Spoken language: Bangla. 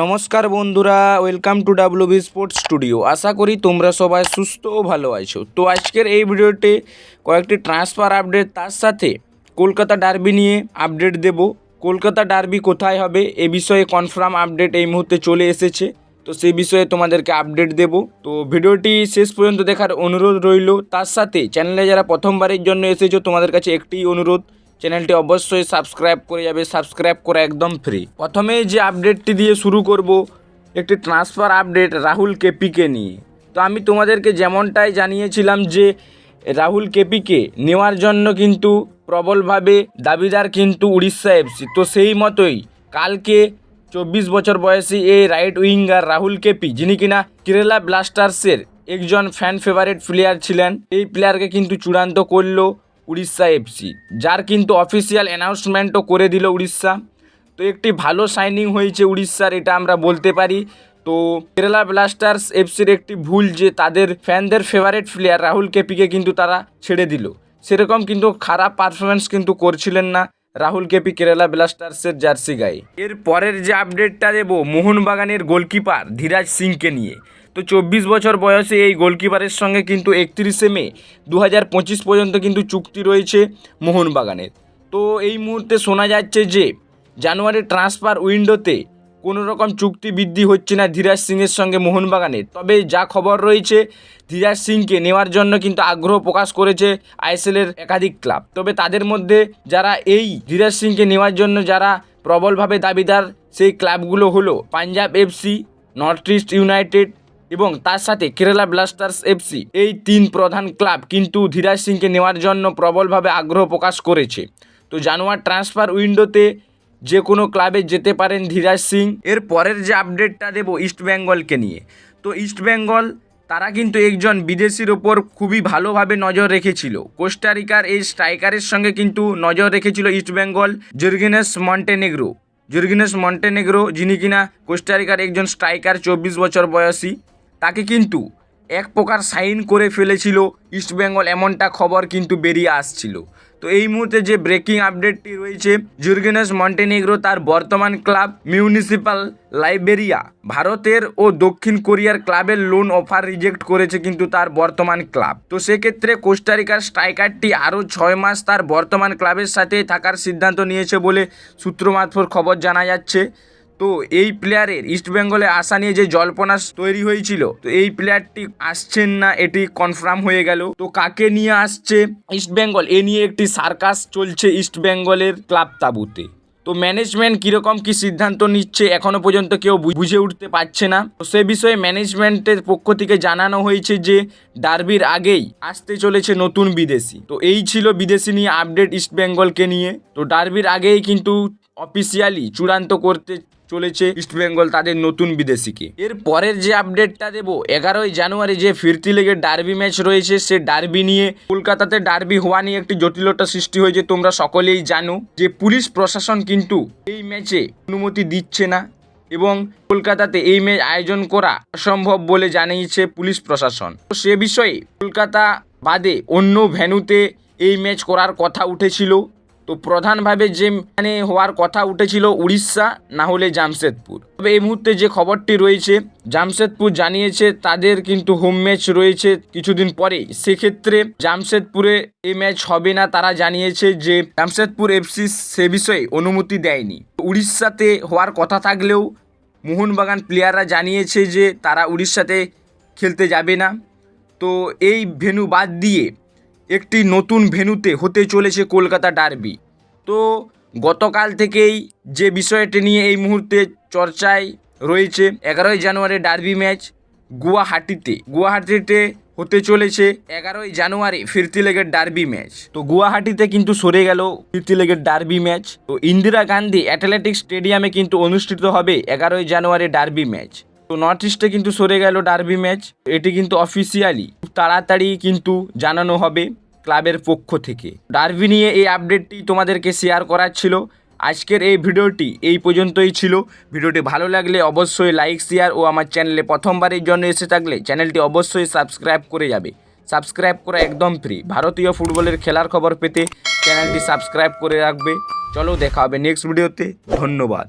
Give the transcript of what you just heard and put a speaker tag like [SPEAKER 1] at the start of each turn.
[SPEAKER 1] নমস্কার বন্ধুরা welcome to W B sports studio আশা করি তোমরা সবাই সুস্থ ও ভালো আছো। তো আজকের এই ভিডিওতে কয়েকটি ট্রান্সফার আপডেট তার সাথে কলকাতা ডার্বি নিয়ে আপডেট দেব। কলকাতা ডার্বি কোথায় হবে এ বিষয়ে কনফার্ম আপডেট এই মুহূর্তে চলে এসেছে। তো সেই বিষয়ে তোমাদেরকে আপডেট দেব। তো ভিডিওটি শেষ পর্যন্ত দেখার অনুরোধ রইল। তার সাথে চ্যানেলে যারা প্রথমবারের জন্য এসেছ, তোমাদের কাছে একটি অনুরোধ। চ্যানেলটি অবশ্যই সাবস্ক্রাইব করে যাবে, সাবস্ক্রাইব করা একদম ফ্রি প্রথমে যে আপডেটটি দিয়ে শুরু করব, একটি ট্রান্সফার আপডেট রাহুল কেপিকে নিয়ে। তো আমি তোমাদেরকে যেমনটাই জানিয়েছিলাম যে, রাহুল কেপিকে নেওয়ার জন্য কিন্তু প্রবলভাবে দাবিদার কিন্তু উড়িষ্যা এফসি তো সেই মতোই কালকে চব্বিশ বছর বয়সী এই রাইট উইঙ্গার রাহুল কেপি, যিনি কিনা কেরালা ব্লাস্টার্সের একজন ফ্যান ফেভারিট প্লেয়ার ছিলেন, এই প্লেয়ারকে কিন্তু চূড়ান্ত করল। উড়িষ্যা এফসি যার কিন্তু অফিসিয়াল অ্যানাউন্সমেন্টও করে দিল উড়িষ্যা। তো একটি ভালো সাইনিং হয়েছে উড়িষ্যার, এটা আমরা বলতে পারি। তো কেরালা ব্লাস্টার্স এফসির একটি ভুল যে তাদের ফ্যানদের ফেভারিট প্লেয়ার রাহুল কেপিকে কিন্তু তারা ছেড়ে দিল। সেরকম কিন্তু খারাপ পারফরমেন্স কিন্তু করছিলেন না রাহুল কেপি কেরালা ব্লাস্টার্সের জার্সি গায়ে। এর পরের যে আপডেটটা দেব, মোহনবাগানের গোলকিপার ধীরাজ সিংকে নিয়ে। তো চব্বিশ বছর বয়সে এই গোলকিপারের সঙ্গে কিন্তু একত্রিশে মে দু হাজার পঁচিশ পর্যন্ত কিন্তু চুক্তি রয়েছে মোহনবাগানের। তো এই মুহূর্তে শোনা যাচ্ছে যে, জানুয়ারি ট্রান্সফার উইন্ডোতে কোনো রকম চুক্তি বৃদ্ধি হচ্ছে না ধীরাজ সিংয়ের সঙ্গে মোহনবাগানের। তবে যা খবর রয়েছে, ধীরাজ সিংকে নেওয়ার জন্য কিন্তু আগ্রহ প্রকাশ করেছে আইএসএলের একাধিক ক্লাব। তবে তাদের মধ্যে যারা এই ধীরাজ সিংকে নেওয়ার জন্য যারা প্রবলভাবে দাবিদার, সেই ক্লাবগুলো হলো Punjab FC, North East United এবং তার সাথে কেরালা ব্লাস্টার্স এফসি এই তিন প্রধান ক্লাব কিন্তু ধীরাজ সিংকে নেওয়ার জন্য প্রবলভাবে আগ্রহ প্রকাশ করেছে। তো জানুয়ার ট্রান্সফার উইন্ডোতে যে কোনো ক্লাবে যেতে পারেন ধীরাজ সিং। এর পরের যে আপডেটটা দেব ইস্টবেঙ্গলকে নিয়ে। তো ইস্টবেঙ্গল তারা কিন্তু একজন বিদেশির ওপর খুবই ভালোভাবে নজর রেখেছিল। কোস্টারিকার এই স্ট্রাইকারের সঙ্গে কিন্তু নজর রেখেছিল East Bengal Jorginhes Montenegro. Jorginhes Montenegro, যিনি কিনা কোস্টারিকার একজন স্ট্রাইকার চব্বিশ বছর বয়সী। তাকে কিন্তু এক প্রকার সাইন করে ফেলেছিল। ইস্টবেঙ্গল এমনটা খবর কিন্তু বেরিয়ে আসছিল। তো এই মুহূর্তে যে ব্রেকিং আপডেটটি রয়েছে, জুর্গেনাস মন্টেনেগ্রো তার বর্তমান ক্লাব মিউনিসিপাল লাইবেরিয়া, ভারতের ও দক্ষিণ কোরিয়ার ক্লাবের লোন অফার রিজেক্ট করেছে কিন্তু তার বর্তমান ক্লাব। তো সেক্ষেত্রে কোস্টারিকার স্ট্রাইকারটি আরও ছয় মাস তার বর্তমান ক্লাবের সাথে থাকার সিদ্ধান্ত নিয়েছে বলে সূত্র খবর জানা যাচ্ছে। তো এই প্লেয়ারের ইস্টবেঙ্গলে আসা নিয়ে যে জল্পনা তৈরি হয়েছিল, তো এই প্লেয়ারটি আসছেন না, এটি কনফার্ম হয়ে গেল। তো কাকে নিয়ে আসছে ইস্টবেঙ্গল এ নিয়ে একটি সার্কাস চলছে ইস্টবেঙ্গলের ক্লাব তাবুতে। তো ম্যানেজমেন্ট কীরকম কী সিদ্ধান্ত নিচ্ছে এখনও পর্যন্ত কেউ বুঝে উঠতে পারছে না। তো সে বিষয়ে ম্যানেজমেন্টের পক্ষ থেকে জানানো হয়েছে যে ডার্বির আগেই আসতে চলেছে নতুন বিদেশি। তো এই ছিল বিদেশি নিয়ে আপডেট ইস্টবেঙ্গলকে নিয়ে। তো ডার্বির আগেই কিন্তু অফিসিয়ালি চূড়ান্ত করতে চলেছে ইস্টবেঙ্গল তাদের নতুন বিদেশিকে। এর পরের যে আপডেটটা দেব, এগারোই জানুয়ারি যে ফিরতি লেগে ডার্বি ম্যাচ রয়েছে, সে ডার্বি নিয়ে কলকাতাতে ডার্বি হওয়া নিয়ে একটি জটিলতা সৃষ্টি হয়েছে, তোমরা সকলেই জানো যে পুলিশ প্রশাসন কিন্তু এই ম্যাচে অনুমতি দিচ্ছে না এবং কলকাতাতে এই ম্যাচ আয়োজন করা অসম্ভব বলে জানিয়েছে পুলিশ প্রশাসন। তো সে বিষয়ে কলকাতা বাদে অন্য ভেন্যুতে এই ম্যাচ করার কথা উঠেছিল। তো প্রধানভাবে যে মানে হওয়ার কথা উঠেছিল উড়িষ্যা, না হলে জামশেদপুর। তবে এই মুহূর্তে যে খবরটি রয়েছে, জামশেদপুর জানিয়েছে তাদের কিন্তু হোম ম্যাচ রয়েছে কিছুদিন পরেই সেক্ষেত্রে জামশেদপুরে এই ম্যাচ হবে না তারা জানিয়েছে যে জামশেদপুর এফসি সে বিষয়ে অনুমতি দেয়নি। উড়িষ্যাতে হওয়ার কথা থাকলেও মোহনবাগান প্লেয়াররা জানিয়েছে যে তারা উড়িষ্যাতে খেলতে যাবে না। তো এই ভেন্যু বাদ দিয়ে একটি নতুন ভেন্যুতে হতে চলেছে কলকাতা ডার্বি। তো গতকাল থেকেই যে বিষয়টি নিয়ে এই মুহূর্তে চর্চায় রয়েছে, এগারোই জানুয়ারি ডার্বি ম্যাচ গুয়াহাটিতে। গুয়াহাটিতে হতে চলেছে এগারোই জানুয়ারি ফিরতি লেগের ডার্বি ম্যাচ। তো গুয়াহাটিতে কিন্তু সরে গেল ফিরতি লেগের ডার্বি ম্যাচ। তো ইন্দিরা গান্ধী অ্যাথলেটিক্স স্টেডিয়ামে কিন্তু অনুষ্ঠিত হবে এগারোই জানুয়ারি ডার্বি ম্যাচ। তো নর্থ ইস্টে কিন্তু সরে গেল ডার্বি ম্যাচ এটি কিন্তু অফিসিয়ালি খুব তাড়াতাড়ি কিন্তু জানানো হবে ক্লাবের পক্ষ থেকে। ডার্বি নিয়ে এই আপডেটটি তোমাদেরকে শেয়ার করার ছিল। আজকের এই ভিডিওটি এই পর্যন্তই ছিল। ভিডিওটি ভালো লাগলে অবশ্যই লাইক শেয়ার ও আমার চ্যানেলে প্রথমবারের জন্য এসে থাকলে চ্যানেলটি অবশ্যই সাবস্ক্রাইব করে যাবে। সাবস্ক্রাইব করা একদম ফ্রি ভারতীয় ফুটবলের খেলার খবর পেতে চ্যানেলটি সাবস্ক্রাইব করে রাখবে। চলো দেখা হবে নেক্সট ভিডিওতে ধন্যবাদ।